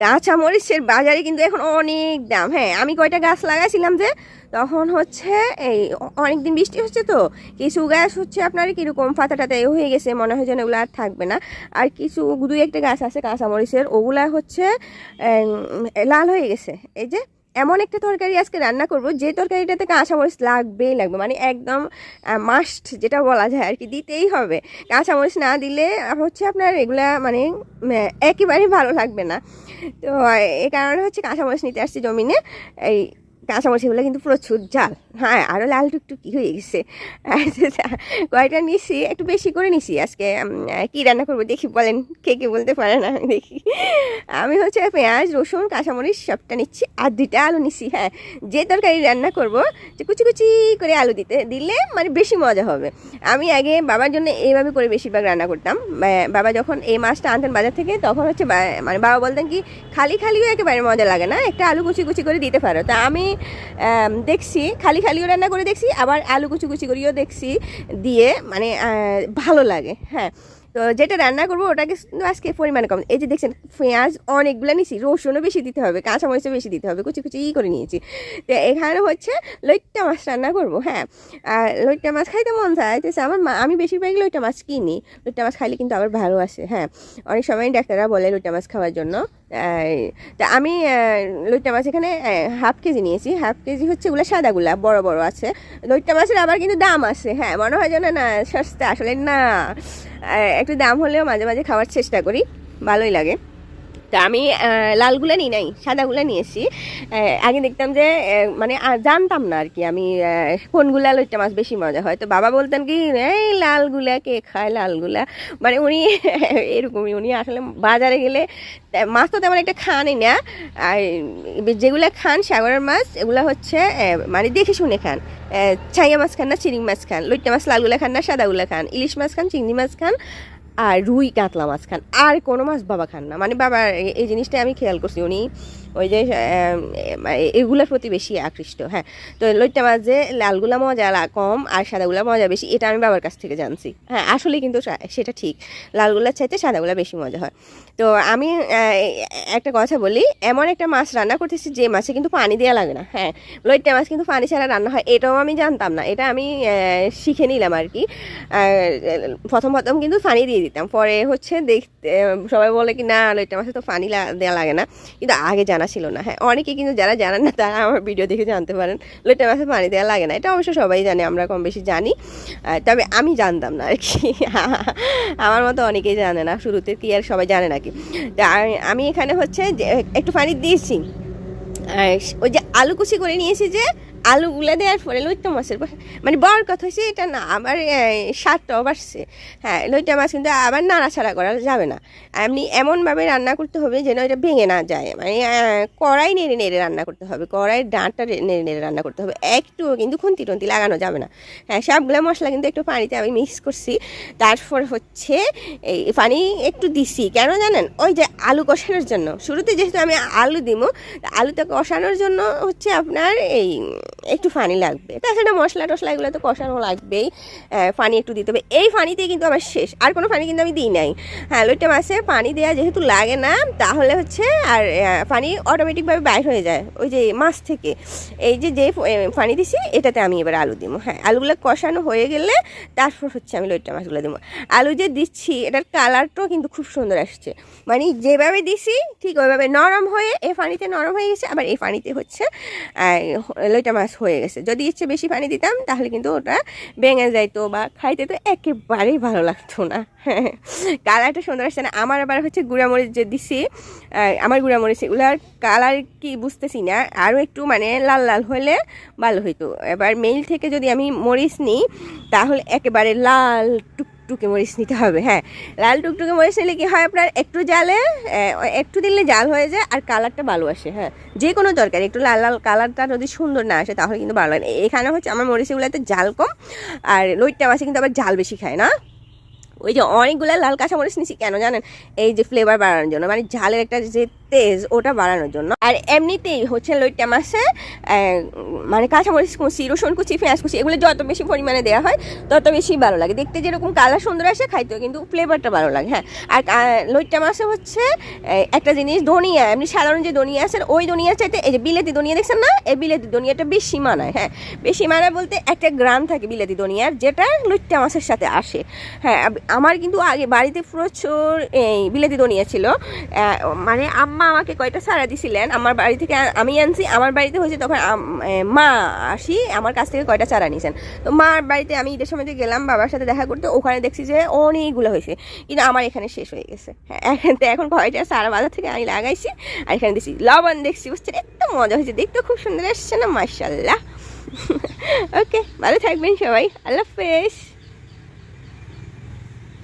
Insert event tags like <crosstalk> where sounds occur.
কাঁচা মরিচের বাজারে কিন্তু এখন অনেক দাম। হ্যাঁ আমি কয়টা গাছ লাগাইছিলাম যে, তখন হচ্ছে এই অনেক দিন বৃষ্টি হচ্ছে তো, কিছু গাছ হচ্ছে আপনার কীরকম ফাতাটাতে হয়ে গেছে, মনে হয় যেন ওগুলো আর থাকবে না। আর কিছু দুই একটা গাছ আছে কাঁচা মরিচের ওগুলা হচ্ছে লাল হয়ে গেছে। এই যে এমন একটা তরকারি আজকে রান্না করব, যে তরকারিটাতে কাঁচামরিচ লাগবেই লাগবে। মানে একদম মাস্ট যেটা বলা যায় আর কি, দিতেই হবে। কাঁচামরিচ না দিলে হচ্ছে আপনার এগুলা মানে একেবারেই ভালো লাগবে না। তো এই কারণে হচ্ছে কাঁচামরিচ নিতে আসছি জমিনে। এই কাঁচামরিচগুলো কিন্তু প্রচুর জাল হ্যাঁ আরও লাল টুকটুকি হয়ে গেছে। <laughs> কয়টা নিছি? একটু বেশি করে নিছি আজকে। কি রান্না করব দেখি বলেন কে কে বলতে পারে না দেখি। আমি হচ্ছে পেঁয়াজ রসুন কাঁচামরিচ সবটা নিচ্ছি আর দুইটা আলু নিচ্ছি হ্যাঁ। যে তরকারি রান্না করব যে কুচি কুচি করে আলু দিতে দিলে মানে বেশি মজা হবে। আমি আগে বাবার জন্য এইভাবে করে বেশিরভাগ রান্না করতাম। বাবা যখন এই মাছটা আনতেন বাজার থেকে তখন হচ্ছে মানে বাবা বলতেন কি খালি খালিও একেবারে মজা লাগে না একটা আলু কুচি কুচি করে দিতে পারো। তা আম, দেখছি, খালি খালিও রান্না করে দেখছি, আবার আলু কুচি কুচি করেও দেখছি, দিয়ে মানে ভালো লাগে হ্যাঁ। তো যেটা রান্না করব ওটাকে আজকে পরিমাণে কম। এই যে দেখছেন, পেঁয়াজ অনেকগুলো নিয়েছি রসুনও বেশি দিতে হবে কাঁচা কাঁচামরিচও বেশি দিতে হবে, কুচি কুচি করে নিয়েছি। তো এখানে হচ্ছে লইট্টা মাছ রান্না করব হ্যাঁ। আর লইট্টা মাছ খাইতে মন চাইতেছে, আমার মা, আমি বেশিরভাগ লইট্টা মাছ কিনি, লইট্টা মাছ খাইলে কিন্তু আবার ভালো আসে হ্যাঁ। অনেক সময় ডাক্তাররা বলে লইট্টা মাছ খাওয়ার জন্য। তা আমি লইটা মাছ এখানে হাফ কেজি নিয়েছি। হাফ কেজি হচ্ছে ওগুলো সাদাগুলা বড় বড় আছে। লইট্টা মাছের আবার কিন্তু দাম আছে হ্যাঁ মনে হয় যেন না, সস্তা, আসলে না। একটু দাম হলেও মাঝে মাঝে খাওয়ার চেষ্টা করি, ভালোই লাগে। তা আমি লালগুলা নিই নাই, সাদাগুলা নিয়েছি আগে দেখতাম যে মানে জানতাম না আর কি আমি কোনগুলা লইট্টা মাছ বেশি মজা হয়। তো বাবা বলতেন কি, এই লালগুলা, কে খায় লালগুলা? মানে উনি <laughs> এরকমই, উনি আসলে বাজারে গেলে মাছ তো তেমন একটা খানই না। যেগুলা খান, সাগরের মাছ, এগুলো হচ্ছে মানে দেখে শুনে খান। ছাইয়া মাছ খান না, চিংড়ি মাছ খান, লইট্টা মাছ লালগুলা খান না, সাদাগুলা খান, ইলিশ মাছ খান, চিংড়ি মাছ খান আর রুই কাতলা মাছ খান। আর কোনো মাছ বাবা খান না। মানে বাবা এই জিনিসটা আমি খেয়াল করছি। উনি ওই যে এগুলোর প্রতি বেশি আকৃষ্ট হ্যাঁ। তো লইট্টা যে লালগুলা মজা কম, আর সাদাগুলা মজা বেশি, এটা আমি বাবার কাছ থেকে জানছি। হ্যাঁ আসলে কিন্তু সেটা ঠিক। লালগুলার চাইতে সাদাগুলা বেশি মজা হয়। তো আমি একটা কথা বলি, এমন একটা মাছ রান্না করতেছি যে মাছে কিন্তু পানি দেওয়া লাগে না হ্যাঁ। লইট্টা মাছ কিন্তু পানি ছাড়া রান্না হয়, এটাও আমি জানতাম না, এটা আমি শিখে নিলাম আর কি। প্রথম প্রথম কিন্তু পানি দিয়ে দিতাম, পরে হচ্ছে দেখতে সবাই বলে কি, না, লইট্টা মাছে তো পানি দেওয়া লাগে না। কিন্তু আগে জানা ছিল না। হ্যাঁ অনেকে কিন্তু যারা জানেন না, তারা আমার ভিডিও দেখে জানতে পারেন। লোটে মাছে পানি দেওয়া লাগে না। এটা অবশ্য সবাই জানে, আমরা কম বেশি জানি। তবে আমি জানতাম না আর কি। <laughs> আমার মতো অনেকেই জানে না, শুরুতে কি আর সবাই জানে নাকি। আমি- এখানে হচ্ছে একটু পানি দিয়েছি। ওই যে আলু কুচি করে নিয়েছি যে আলুগুলো দেওয়ার পরে লইট্টা মাছের মানে বড় কথা হয়েছে এটা না আহ, স্বাদটাও বাড়ছে। হ্যাঁ লইট্টা মাছ কিন্তু আবার নাড়াছাড়া করা যাবে না। এমনি এমনভাবে রান্না করতে হবে যেন এটা ভেঙে না যায়। মানে কড়াই নেড়ে নেড়ে রান্না করতে হবে কড়াইয়ের ডাঁটটা নেড়ে নেড়ে রান্না করতে হবে। একটুও কিন্তু খুন্তি টন্তি লাগানো যাবে না। হ্যাঁ সবগুলো মশলা কিন্তু একটু পানিতে আমি মিক্স করছি। তারপর হচ্ছে এই পানি একটু দিছি। কেন জানেন? ওই যে আলু কষানোর জন্য। শুরুতে যেহেতু আমি আলু দিব আলুটা কষানোর জন্য হচ্ছে আপনার এই একটু পানি লাগবে। তাছাড়া মশলা টশলা এগুলো তো কষানো লাগবেই। পানি একটু দিতে হবে। এই পানিতেই কিন্তু আমার শেষ। আর কোনো পানি কিন্তু আমি দিই নাই। হ্যাঁ লইটা মাছে পানি দেওয়া যেহেতু লাগে না তাহলে হচ্ছে আর পানি অটোমেটিকভাবে বাইর হয়ে যায়। ওই যে মাছ থেকে। এই যে যে এ, পানি দিছি এটাতে আমি এবার আলু দিব। হ্যাঁ আলুগুলো কষানো হয়ে গেলে তারপর হচ্ছে আমি লইটা মাছগুলো দেবো। আলু যে দিচ্ছি এটার কালারটাও কিন্তু খুব সুন্দর আসছে। মানে যেভাবে দিছি ঠিক ওইভাবে নরম হয়ে এই পানিতে নরম হয়ে গেছে আবার এই পানিতে হচ্ছে লইটা মাছ হয়ে গেছে। যদি ইচ্ছে বেশি পানি দিতাম, তাহলে কিন্তু ওটা ভেঙে যাইতো বা খাইতে তো একেবারেই ভালো লাগতো না। <laughs> কালারটা সুন্দর আসছে না। আমার আবার হচ্ছে গুঁড়ামরিচ যে দিছি আমার গুঁড়ামরিচ, এগুলার কালার কি বুঝতেছি না। আরও একটু মানে লাল লাল হলে ভালো হইতো। এবার মেইল থেকে যদি আমি মরিচ নিই, তাহলে একেবারে লাল টুকটুকে মরিচ নিতে হবে হ্যাঁ। লাল টুকটুকে মরিচ নিলে কি হয় আপনার? একটু জালে একটু দিলে জাল হয়ে যায় আর কালারটা ভালো আসে হ্যাঁ। যে কোনো তরকারি, একটু লাল লাল কালারটা যদি সুন্দর না আসে তাহলে কিন্তু ভালো হয় না। এখানে হচ্ছে আমার মরিচগুলোতে জাল কম আর লইট্টা মাছে কিন্তু আবার জাল বেশি খায়, না? ওই যে অনেকগুলো লাল কাঁচা মরিচ নিছি কেন জানেন? এই যে ফ্লেভার বাড়ানোর জন্য মানে ঝালের একটা যে তেজ ওটা বাড়ানোর জন্য। আর এমনিতেই হচ্ছে লইট্টা মাছে আহ, মানে কাঁচামরিচ কুচি রসুন কুচি পেঁয়াজ কুচি এগুলো যত বেশি পরিমাণে দেওয়া হয় তত বেশি ভালো লাগে। দেখতে যেরকম কালার সুন্দর আসে খাইতেও কিন্তু ফ্লেভারটা ভালো লাগে হ্যাঁ। আর আহ, লইট্টা মাছে হচ্ছে একটা জিনিস ধনিয়া। এমনি সাধারণ যে ধনিয়া আছে ওই ধনিয়া চাইতে এই যে বিলেতি ধনিয়া দেখছেন না? এই বিলেতি ধনিয়াটা বেশি মানায় হ্যাঁ। বেশি মানায় বলতে একটা গ্রাম থাকে বিলেতি ধনিয়ার যেটা লইট্টা মাছের সাথে আসে হ্যাঁ। আমার কিন্তু আগে বাড়িতে প্রচুর এই বিলেতি ধনিয়া ছিল মানে আম্মা আমাকে কয়টা সারা দিছিলেন? আমার বাড়ি থেকে আমি আনছি, আমার বাড়িতে হয়েছে তখন মা আসি, আমার কাছ থেকে কয়টা চারা নিয়েছেন তো মার বাড়িতে আমি ঈদের সময় গেলাম, বাবার সাথে দেখা করতে, ওখানে দেখছি যে অনেকগুলো হয়েছে। কিন্তু আমার এখানে শেষ হয়ে গেছে। হ্যাঁ তো এখন কয়টা সারা বাজার থেকে আমি লাগাইছি, আর এখানে দেখছি লবণ দেখছি, বুঝছেন? এত মজা হয়েছে, দেখতে খুব সুন্দর এসছে না মার্শাল্লাহ ওকে <laughs> ভালো থাকবেন সবাই। আল্লাহ হাফেজ।